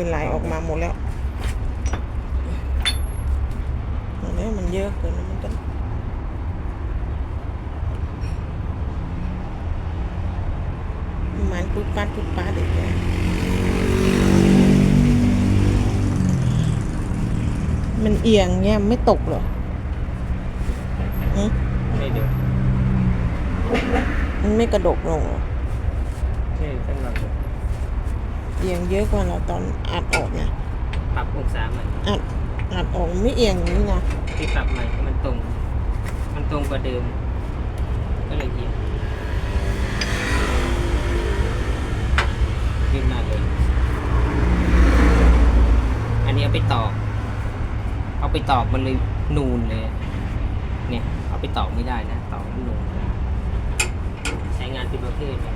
อไหลออกมาหมดแล้วอันนี้มันเยอะเกินมันก็มันปุ๊บปัดปุ๊บปัดอีกแล้วมันเอียงเนี่ยไม่ตกเหรอหึไม่เดือดมันไม่กระดกลงเหรอใช่ข้างหลัง เอียงเยอะกว่าเราตอนอัดออกนะปรับองศาใหม่อัดอัดออกไม่เอียงอย่างนี้นะที่ปรับใหม่ให้มันตรง มันตรงกว่าเดิม ก็เลยเอียงยืนหน้าเลย อันนี้เอาไปตอก เอาไปตอกมันเลยนูนเลย เนี่ย เอาไปตอกไม่ได้นะ ตอกมันนูน ใช้งานผิดประเภทเลย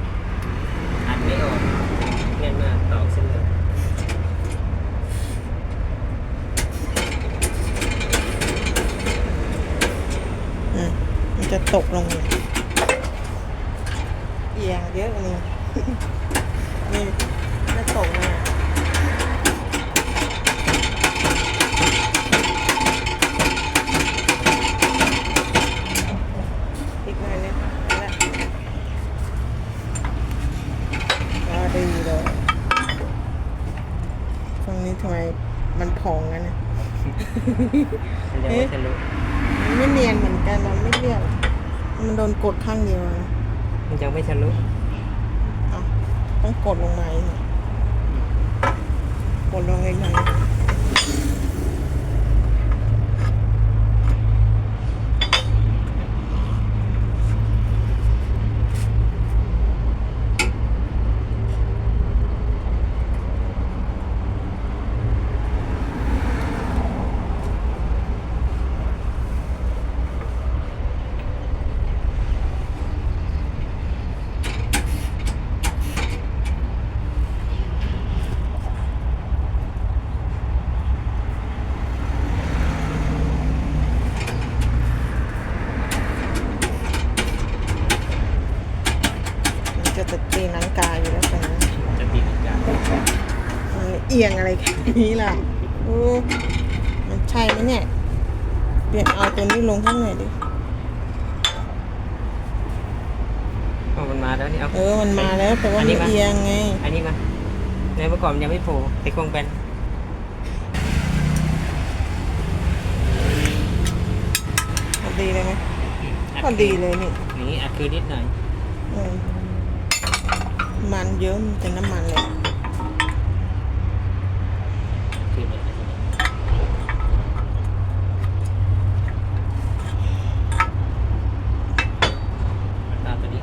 อันไม่ออก แน่นมากตอกเส้นเลยอืมมันจะตกลงเลยเอียงเยอะกว่านี้นี่ไม่ตกนะอีกหน่อยนึงแล้วก็ดีเลยตรงนี้ทำไมมันพองกันนะ มันจะไม่ทะลุ มันไม่เนียนเห มือนกันมันไม่เรียบมันโดนกดข้างเดียวนะมันยังไม่ทะลุเอาต้องกดลงมาอีกหน่อยกดลงอีกหน่อยมันจะจะตีนังกาอยู่แล้วตรงนั้น จะตีลังกา มันเอียงอะไรแค่ นี้ล่ะโอ้มันใช่ไหมเนี่ย เปลี่ยนเอาตัวนี้ลงข้างหน่อยดิอ๋อมันมาแล้วนี่เอาเออ มันมาแล้วแต่ว่าอันมันี้นมาเอียงไง อันนี้มาในเมื่อก่อนมันยังไม่โผล่แต่คงเป็นพอดีเลยไหมพอดีเลยนี่นี่อัดคือนิดหน่อยอืมมันเยอะมันเป็นน้ำมันเลย คือแบบนี้ตามตัวนี้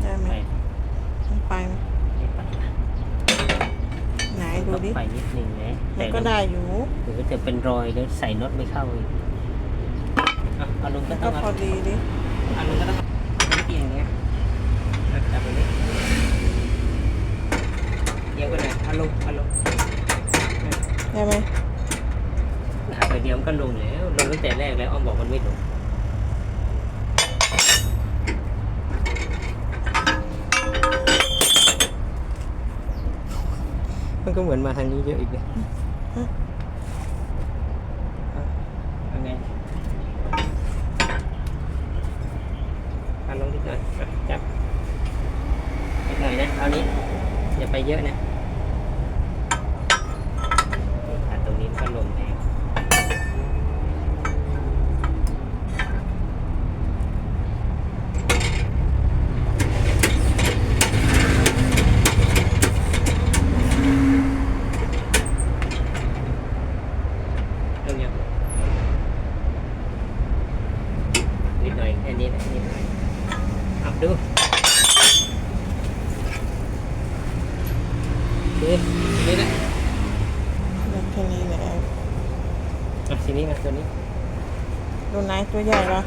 ได้ไหม ไป มันไปไหม ไม่ไป ไหน ดูต้องดิ ไปนิดหนึ่งนะมันก็ได้อยู่ หรือจะเป็นรอยแล้วใส่น็อตไม่เข้าอีกอะเอาลงก็ต้ก็องพอเอาดีดิเอาลงก็ต้องเอาไม่เอียงอย่างเงี้ยเอาจับแบบนี้เอียงไปไหนเอาลงเอาลงได้ไหมหาไปเดียวมันก็ลงแล้วลงตั้งแต่แรกแล้วอ้อมบอกมันไม่ลง มันก็เหมือนมาทางนี้เยอะอีกเลยเอาเอาไงเอาลงนิดหน่อยอะจับนิดหน่อยนะเอานี้อย่าไปเยอะนะอะตรงนี้มันก็ลงแล้ว ลงยังนิดหน่อยแค่นี้นะนิดหน่อยอับดูดูนี่นะ แล้วแค่นี้แหละ อะทีนี้มาตัวนี้ ดู ไหนตัวใหญ่เหรอ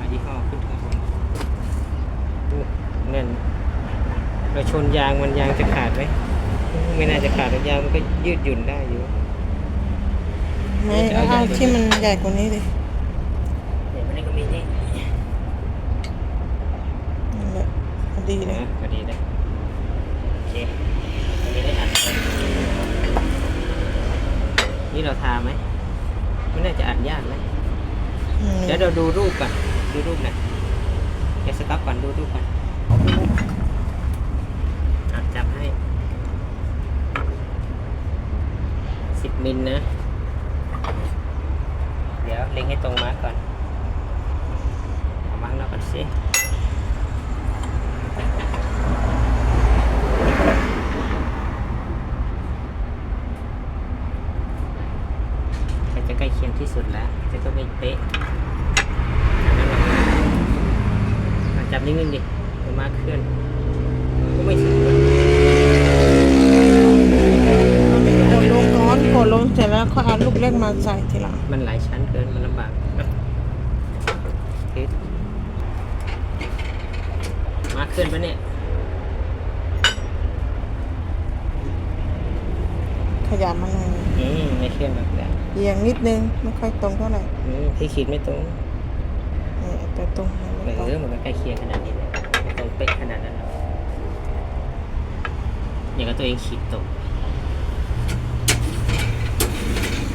อันนี้ห่อขึ้นข้างบนดูแน่นเราชนยางมันยางจะขาดไหมไม่น่าจะขาดยาวมันก็ยืดหยุ่นได้อยู่ ไม่เอาเอาที่มันใหญ่กว่านี้ดิเดี๋ยวมันนี่ก็มีนี่นั่นแหละพอดีเลย นะพอดีเลย นี่เราทาไหมไม่น่าจะอัดยากไหมอืมเดี๋ยวเราดูรูปก่อนดูรูปหน่อยเดี๋ยวสต็อปก่อนดูรูปก่อนอะจับให้สิบมิลนะ เดี๋ยวเล็งให้ตรงมาร์กก่อนเอามาร์กแล้วก่อนสิใครจะใกล้เคียงที่สุดแล้วจะก็ไม่เป๊ะอะจับนิ่งๆดิเดี๋ยวมาร์กเคลื่อนก็ไม่ถึงว่ะ กดลงก้อนกดล งเสร็จแล้วเขาเอาลูกเล็กมาใส่ทีหลังมันหลายชั้นเกินมันลำบากแบบเทสมาร์กเคลื่อนปะเนี่ย ขยับมาหน่อยอืมไม่เคลื่อนแบบนั้นเอียงนิดนึงไม่ค่อยตรงเท่าไหร่อืมพี่ขีดไม่ตรงนี่แต่ตรงนี้เอไม่ตรงอมันก็ใกล้เคียงขนาดนี้เลยไม่ตรงเป๊ะขนาดนั้นหรอกอย่างกับตัวเองขีดตก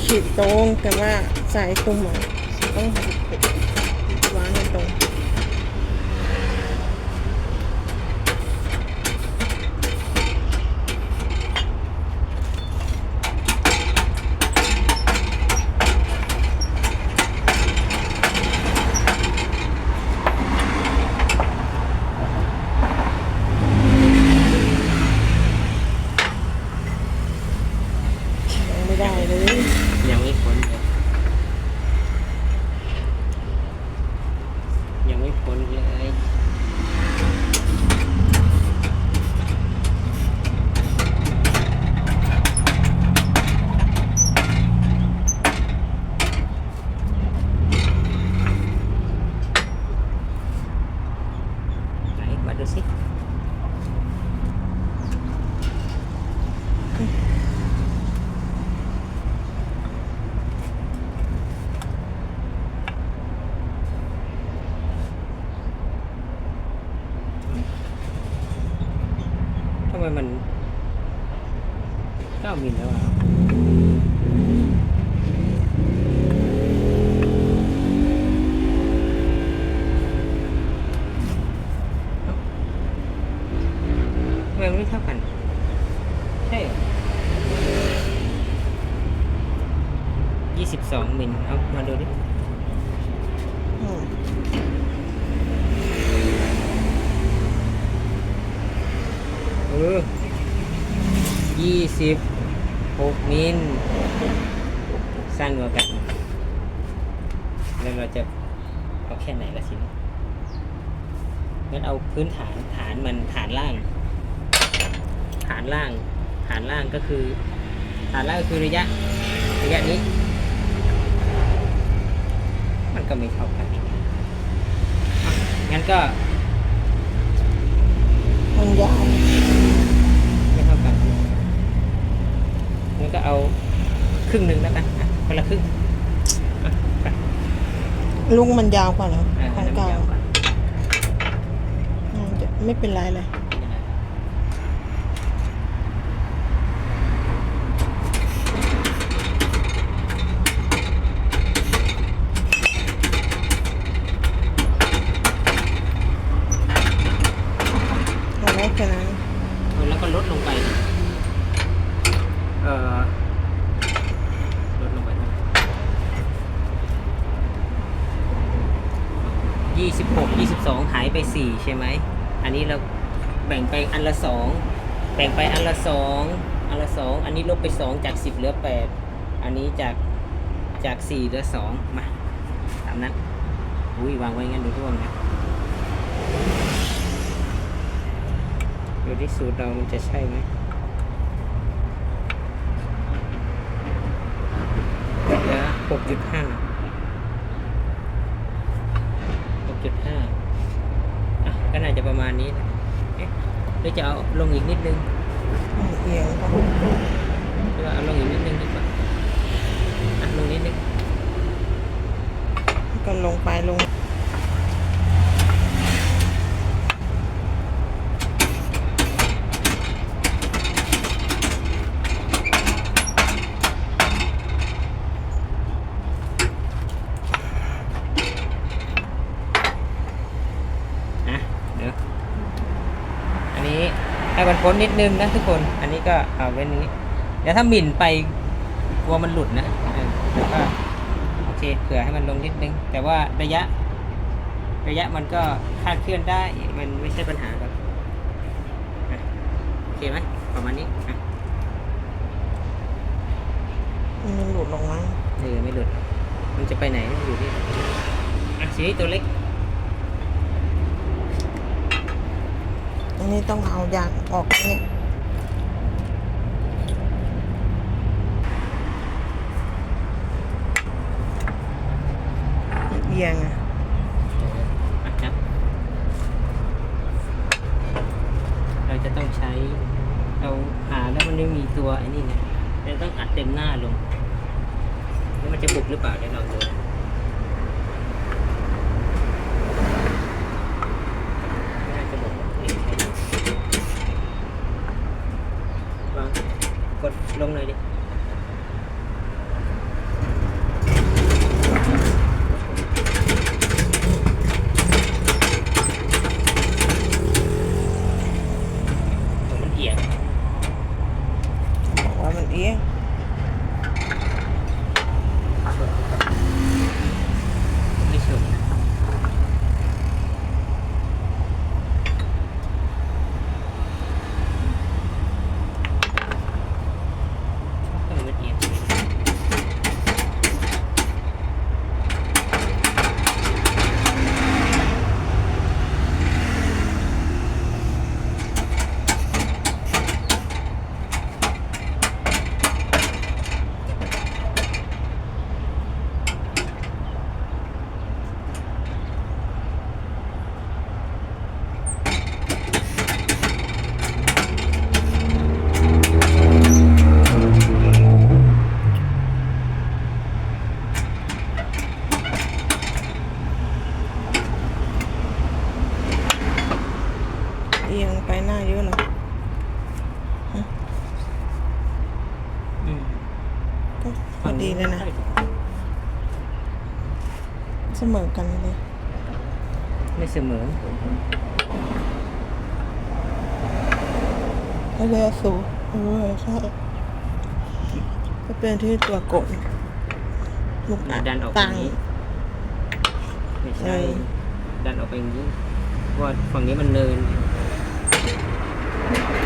ขีดตรงแต่ว่าสายตรงเหมต้องวางให้ตรง ยังไม่ได้เลย ยังไม่พ้นเลยยังไม่ พ้นเลยไหนมาดูสิ ทำ ไมมันเก้ามิลแล้วอะเอ้าทำไมมันไม่เท่ากัน ใช่เหรอยี่สิบสองมิล เอามาดูดิ อืม เออยี่ สิบหกมิลสั้นกว่ากัน แล้วเราจะเอาแค่ไหนละทีนี้งั้นเอาพื้นฐานฐานมันฐานล่าง ฐานล่าง ฐานล่างก็คือ ฐานล่างก็คือระยะ ระยะนี้ มันก็ไม่เท่ากันงั้นก็ มันยาว ก็เอาครึ่งหนึ่งแล้วกันอะคนละครึ่งอะไปลุงมันยาวกว่าเหรออะขอัอนงนั้นเก่า ยาวกว่า อืมจะไม่เป็นไรเลย 26 22 หายไป 4 ใช่ไหม อันนี้เราแบ่งไปอันละ 2 แบ่งไปอันละ 2 อันละ 2 อันนี้ลบไป 2 จาก 10 เหลือ 8 อันนี้จากจาก 4 เหลือ 2 มาตามนั้นอุ้ยวางไว้งั้นดูทุกคนนะดูที่สูตรเรามันจะใช่ไหมเหลือ6.5 จุดห้าหกจุดห้าอะก็น่าจะประมาณนี้แหละเอ๊ะหรือจะเอาลงอีกนิดนึงอืมเอียงก็เพื่อเอาลงอีกนิดนึงดีกว่าอะลงนิดนึงก็ลงไปลง อะเดี๋ยวอันนี้ ให้มันพ้นนิดนึงนะทุกคน อันนี้ก็เอาไว้นี้ เดี๋ยวถ้าหมิ่นไปกลัวมันหลุดนะเออแล้วก็โอเคเผื่อให้มันลงนิดนึง แต่ว่าระยะ ระยะมันก็คลาดเคลื่อนได้ มันไม่ใช่ปัญหาครับอะโอเคไหมประมาณนี้อะมันหลุดลงมั้งเออไม่หลุด มันจะไปไหนมันอยู่ที่อะสีนี้ตัวเล็ก อันนี้ต้องเอายางออกเนี่ยเอียงอะอะครับ เราจะต้องใช้ เราหาแล้วมันไม่มีตัวไอ้นี่ไงเราต้องอัดเต็มหน้าลง แล้วมันจะบุกหรือเปล่าเดี๋ยวลองดูนะไม่น่าจะบุกหรอกนี่ใช้วางกดลงหน่อยดิ ผมมันเอียง บอกว่ามันเอียง ไม่สุดทำไมมันเอียงเอียงไปหน้าเยอะเลยอืมก็พอดีเลยนะ เสมอกันเลย ไม่เสมอก็เลยสูเออใช่ก็เป็นที่ตัวกดลูกอัดดันออกตังอย่างนี้ไม่ใช่เออดันออกไปอย่างนี้เพราะว่าฝั่งนี้มันเนิน Thank you.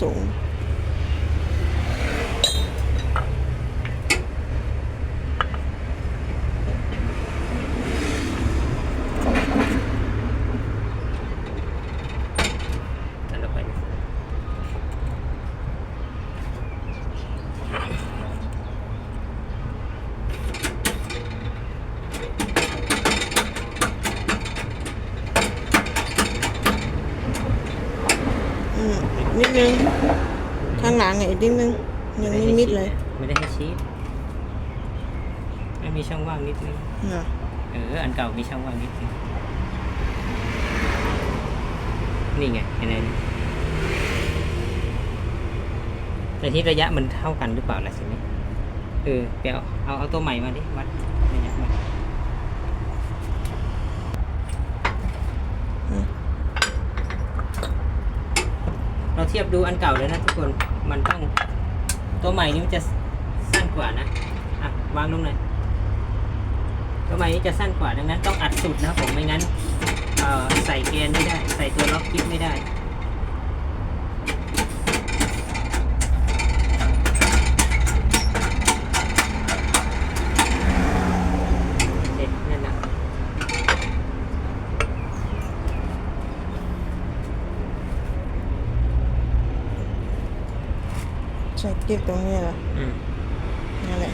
ตรงนี้สูง ดันออกไปนะ อืมอีกนิดนึง ข้างหลังอะอีกนิดนึงยังไม่มิดเลยไม่ได้ให้ชีสไม่มีช่องว่างนิดนึงเหรอเออ อันเก่ามีช่องว่างนิดนึงนี่ไงเห็นไหมแต่ที่ระยะมันเท่ากันหรือเปล่าล่ะสินี้เออเดี๋ยวเอาเอาตัวใหม่มาดิวัดระยะมา เราเทียบดูอันเก่าเลยนะทุกคน มันต้องตัวใหม่นี้มันจะสั้นกว่านะ อะวางลงหน่อยตัวใหม่นี้จะสั้นกว่าดังนั้นต้องอัดสุดนะผมไม่งั้นเอ่อใส่แกนไม่ได้ ใส่ตัวล็อกกิ๊บไม่ได้ ใส่กิ๊บตรงนี้เหรออืมนั่นแหละ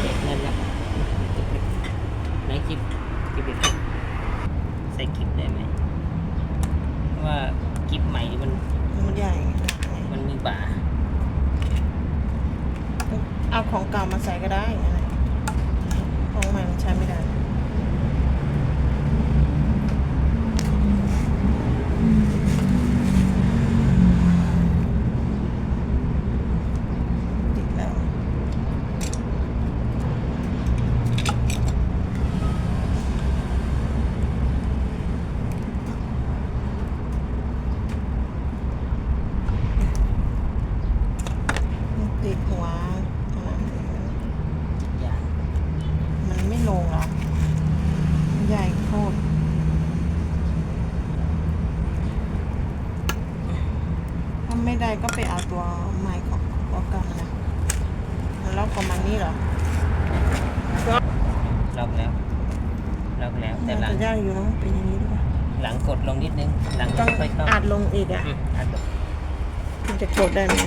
เด็กนั่นแหละไหนกิบกิบเด็กใส่กิบได้ไหมเพราะว่ากิบใหม่นี่มันมันใหญ่หนักไงมันมีบ่าเอาของเก่ามาใส่ก็ได้นั่นแหละของใหม่มันใช้ไม่ได้ ติดแล้ว มันติดหัวขนาดนี้อย่างมันไม่ลงหรอกมันใหญ่โคตรถ้าไม่ได้ก็ไปเอาตัวไม้ของตัวเก่านะมันล็อกประมาณนี้เหรอล็อกแล้วล็อกแล้วแต่มันหลังจะยากอยู่นะมันเป็นอย่างนี้ด้วยหลังกดลงนิดนึง หลังต้องค่อยเข้าอัดลงอีกอะอืมอัดลงมันจะกดได้ไหม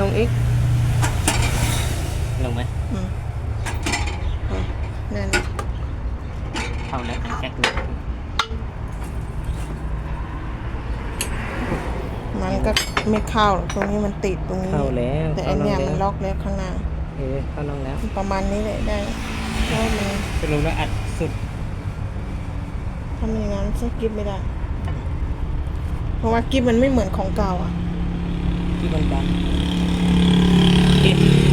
ลงอีก ลงไหมอืมเอานั่นเข้าแล้วแจ็คเลยมันก็ไม่เข้าหรอกตรงนี้มันติดตรงนี้ เข้าแล้วแต่อันเนี้ยมันล็อกแล้วข้างหน้า เออเข้าลงแล้วประมาณนี้เลยได้เพราะมันไปลงแล้วอัดสุดทำอย่างนั้นใช้กิฟไม่ได้ เพราะว่ากิฟมันไม่เหมือนของเก่าอะ ที่มันดันเอ๊ะ